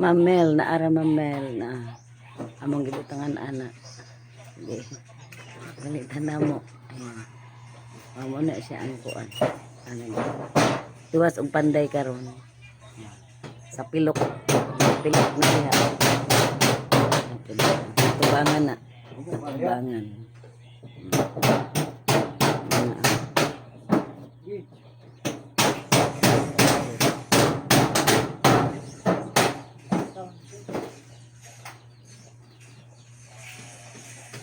Mamel na ara mamel na among gibutangan ana. Sige. Galitan na mo. Ayan. Amo na siya ang kuan. Ano? Tuwas og panday karon. Sa pilok. Sa pilok na siya. Tubangan na. Tubangan.